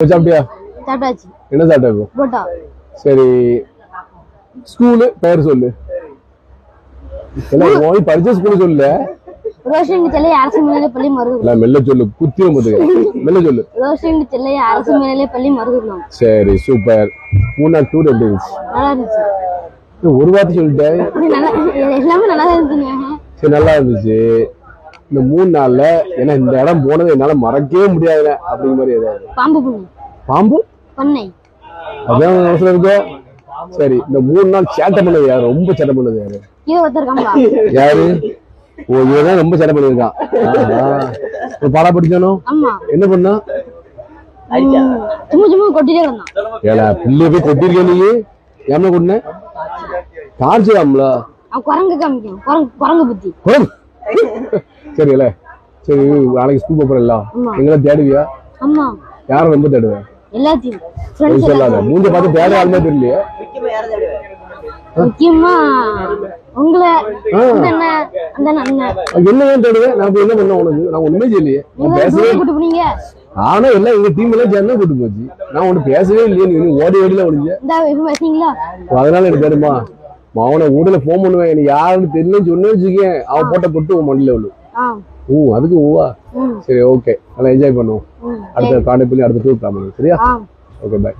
சாப்பிட்டியா? என்ன சாப்பிட்ட சரி. ஸ்கூலு பேர் சொல்லு. போய் படிச்ச ஸ்கூல் சொல்லு ரோஷன் செல்லை அரசு மேல்நிலை பள்ளி மருது எல்லாம் மெல்ல சொல்லு குத்தி பார்த்துக்க மெல்ல சொல்லு. ரோஷன் செல்லை அரசு மேல்நிலை பள்ளி மருதுகுளம் சரி சூப்பர். மூணு டூர் எப்படி இருந்துச்சு? இருந்துச்சு. ஒரு வார்த்தை சொல்லிட்டேன். எல்லாமே நல்லா தான் இருந்துச்சுங்க. சரி நல்லா இருந்துச்சு. இந்த மூணு நாள்ல ஏன்னா இந்த இடம் போனது என்னால மறக்கவே முடியாதுல அப்படிங்கிற மாதிரி ஏதாவது பாம்பு பாம்பு? பண்ணை அதான் அவசரம் இருக்கோ? சரி இந்த மூணு நாள் சேட்டை பண்ணது யாரு? ரொம்ப சேட்டை பண்ணது யாரு? யாரு? ஓ இவன் ரொம்ப சேட்டை. ஒரு பாடா படிச்சானோ ஆமா. என்ன பண்ணா? சும்மா சும்மா கொட்டிட்டே கிடந்தான். ஏடா பிள்ளைய போய் கொட்டிருக்க நீ? ஏமா கொட்டின? குரங்கு காமிக்கும். குரங்கு குரங்கு புத்தி. இல்ல சரி நாளைக்கு ஸ்கூல் போறல. எங்களை தேடுவியா? ஆமா. யாரை ரொம்ப தேடுவேன் எல்லாத்தையும். ஃப்ரெண்ட்ஸ் சொல்லாத மூஞ்ச பார்த்து தேட ஆளுமே தெரியலையே. முக்கியமா உங்களை. என்ன ஏன் தேடுவேன் நான் இப்ப என்ன பண்ண உனக்கு? நான் ஒண்ணுமே செய்யலையே. பேசவே போனீங்க. ஆனா எல்லாம் எங்க டீம் எல்லாம் சேர்ந்து கூட்டு போச்சு. நான் ஒண்ணு பேசவே இல்லையே நீ ஓடி ஓடில ஒழிஞ்ச அதனால எனக்கு தெரியுமா அவனை ஊடல போன் பண்ணுவேன். எனக்கு யாருன்னு தெரியலன்னு சொன்னேன்னு வச்சுக்கேன். அவன் போட்ட கொட்டு உன் மண்டியில விழு ஓ அதுக்கு ஓவா ம். சரி ஓகே நல்லா என்ஜாய் பண்ணுவோம். அடுத்த காண்டக்ட் பண்ணி அடுத்த டூர் பிளான் பண்ணுவோம் சரியா? Okay bye